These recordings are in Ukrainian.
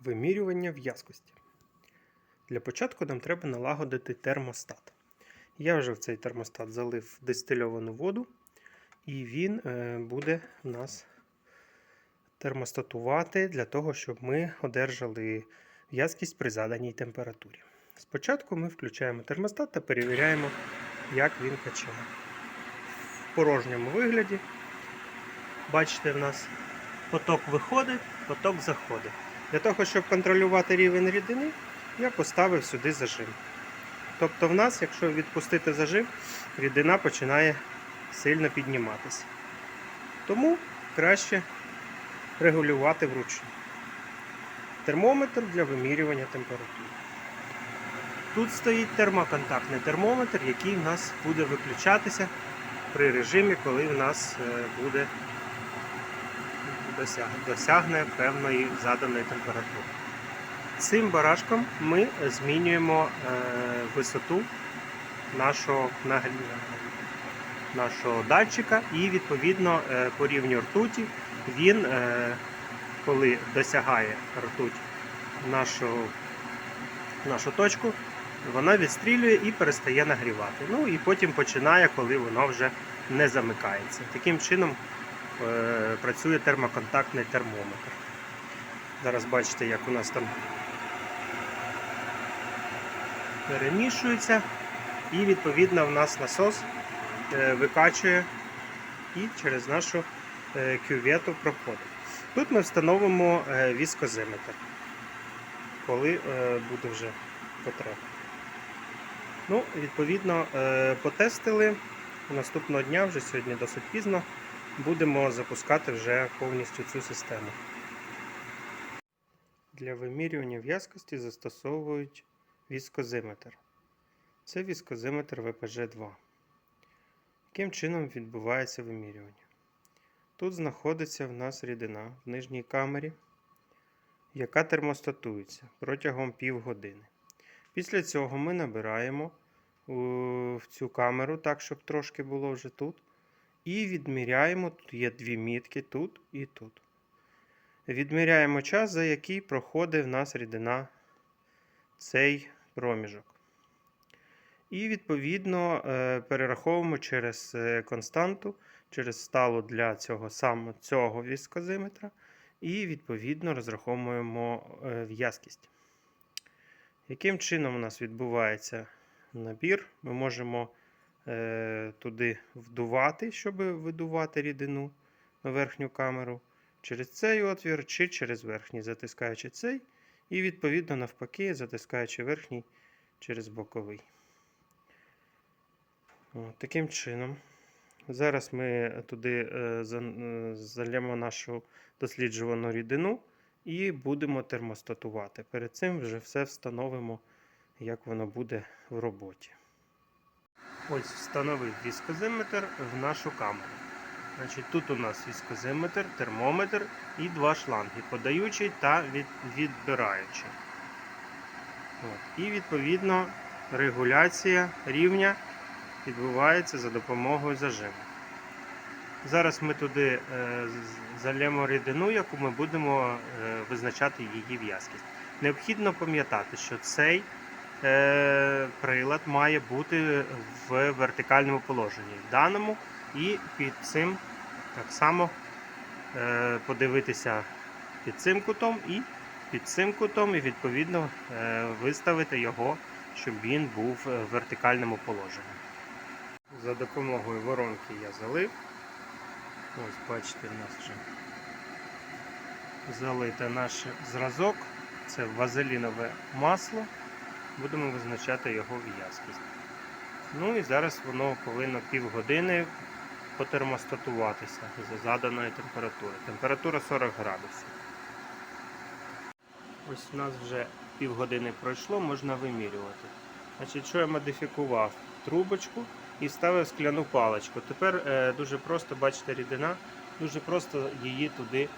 Вимірювання в'язкості. Для початку нам треба налагодити термостат. Я вже в цей термостат залив дистильовану воду, і він е, буде нас термостатувати для того, щоб ми одержали в'язкість при заданій температурі. Спочатку ми включаємо термостат та перевіряємо, як він качає. В порожньому вигляді, бачите, в нас поток виходить, поток заходить. Для того, щоб контролювати рівень рідини, я поставив сюди зажим. Тобто в нас, якщо відпустити зажим, рідина починає сильно підніматися. Тому краще регулювати вручну. Термометр для вимірювання температури. Тут стоїть термоконтактний термометр, який в нас буде виключатися при режимі, коли в нас е, буде досяг- досягне певної заданої температури. Цим барашком ми змінюємо е, висоту нашого, нашого датчика і відповідно е, по рівню ртуті він, е, коли досягає ртуть нашу, нашу точку, вона відстрілює і перестає нагрівати. Ну і потім починає, коли воно вже не замикається. Таким чином працює термоконтактний термометр. Зараз бачите, як у нас там перемішується, і відповідно в нас насос е, викачує і через нашу е, кювету проходить. Тут ми встановимо е, віскозиметр, коли е, буде вже потреба. Ну, відповідно, е, потестили. Наступного дня, вже сьогодні досить пізно, будемо запускати вже повністю цю систему. Для вимірювання в'язкості застосовують віскозиметр. Це віскозиметр ВПЖ-2. Яким чином відбувається вимірювання? Тут знаходиться в нас рідина в нижній камері, яка термостатується протягом півгодини. Після цього ми набираємо в цю камеру, так, щоб трошки було вже тут. І відміряємо, тут є дві мітки тут і тут. Відміряємо час, за який проходить в нас рідина цей проміжок. І відповідно е, перераховуємо через е, константу, через сталу для цього саме цього віскозиметра. І відповідно розраховуємо е, в'язкість. Яким чином у нас відбувається набір? Ми можемо туди вдувати, щоб видувати рідину на верхню камеру, через цей отвір чи через верхній, затискаючи цей, і відповідно навпаки, затискаючи верхній через боковий. От, таким чином. Зараз ми туди е, е, зальємо нашу досліджувану рідину і будемо термостатувати. Перед цим вже все встановимо, як воно буде в роботі. Ось встановив віскозиметр в нашу камеру. Значить, Тут у нас віскозиметр, термометр і два шланги, подаючий та від, відбираючий. От. І відповідно регуляція рівня відбувається за допомогою зажиму. Зараз ми туди е, з- залємо рідину, яку ми будемо е, визначати її в'язкість. Необхідно пам'ятати, що цей е, прилад має бути в вертикальному положенні. В даному і під цим так само е, подивитися під цим кутом і під цим кутом, і відповідно е, виставити його, щоб він був в вертикальному положенні. За допомогою воронки я залив. Ось бачите, в нас вже залите наш зразок. Це вазелінове масло. Будемо визначати його в'язкість. Ну і зараз воно повинно півгодини потермостатуватися за заданої температури. Температура 40 градусів. Ось у нас вже півгодини пройшло, можна вимірювати. Значить, що я модифікував? Трубочку і вставив скляну паличку. Тепер е, дуже просто, бачите, рідина, дуже просто її туди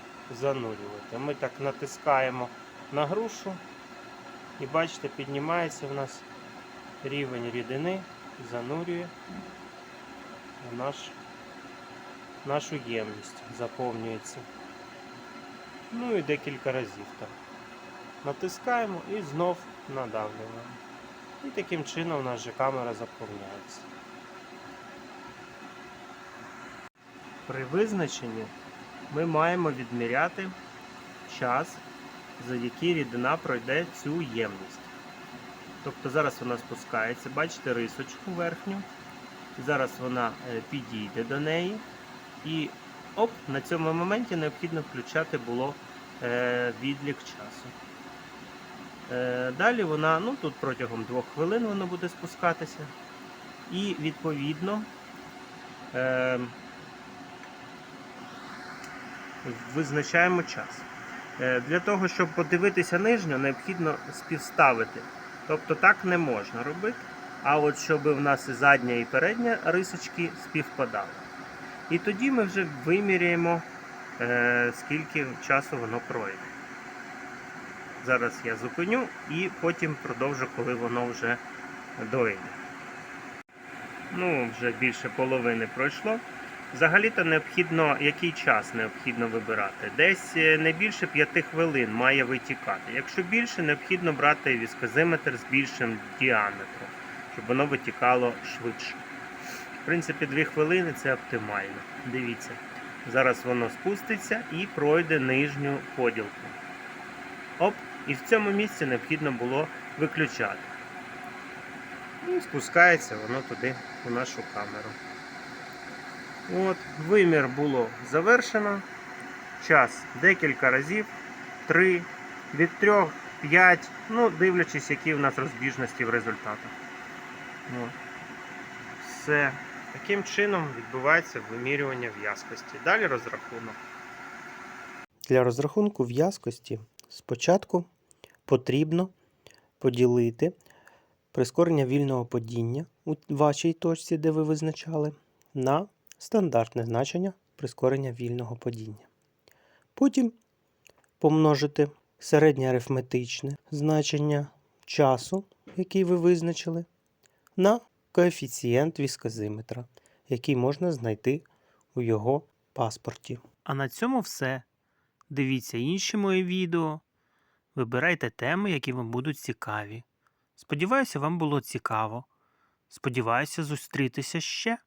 занурювати. Ми так натискаємо на грушу і бачите, піднімається в нас рівень рідини, занурює в наш, нашу ємність, заповнюється. Ну і декілька разів так. натискаємо і знов надавлюємо. І таким чином наша камера заповняється. При визначенні ми маємо відміряти час, за який рідина пройде цю ємність. Тобто зараз вона спускається, бачите рисочку верхню. Зараз вона е, підійде до неї. І оп, на цьому моменті необхідно включати було е, відлік часу. Е, далі вона, ну тут протягом двох хвилин вона буде спускатися. І відповідно визначаємо час. Е, Для того, щоб подивитися нижню, необхідно співставити. Тобто так не можна робити. А от щоб в нас і задня, і передня рисочки співпадали. І тоді ми вже виміряємо, е, скільки часу воно пройде. Зараз я зупиню і потім продовжу, коли воно вже дойде. Ну, вже більше половини пройшло. Взагалі-то необхідно, який час необхідно вибирати. Десь е, не більше 5 хвилин має витікати. Якщо більше, необхідно брати віскозиметр з більшим діаметром, щоб воно витікало швидше. В принципі, 2 хвилини це оптимально. Дивіться, зараз воно спуститься і пройде нижню поділку. Оп, і в цьому місці необхідно було виключати. І спускається воно туди, у нашу камеру. От, вимір було завершено. Час декілька разів. 3, від 3, 5, ну, дивлячись, які в нас розбіжності в результатах. От. Все. Таким чином відбувається вимірювання в'язкості. Далі розрахунок. Для розрахунку в'язкості спочатку потрібно поділити прискорення вільного падіння у вашій точці, де ви визначали, на стандартне значення прискорення вільного падіння. Потім помножити середнє арифметичне значення часу, який ви визначили, на коефіцієнт віскозиметра, який можна знайти у його паспорті. А на цьому все. Дивіться інші мої відео. Вибирайте теми, які вам будуть цікаві. Сподіваюся, вам було цікаво. Сподіваюся зустрітися ще.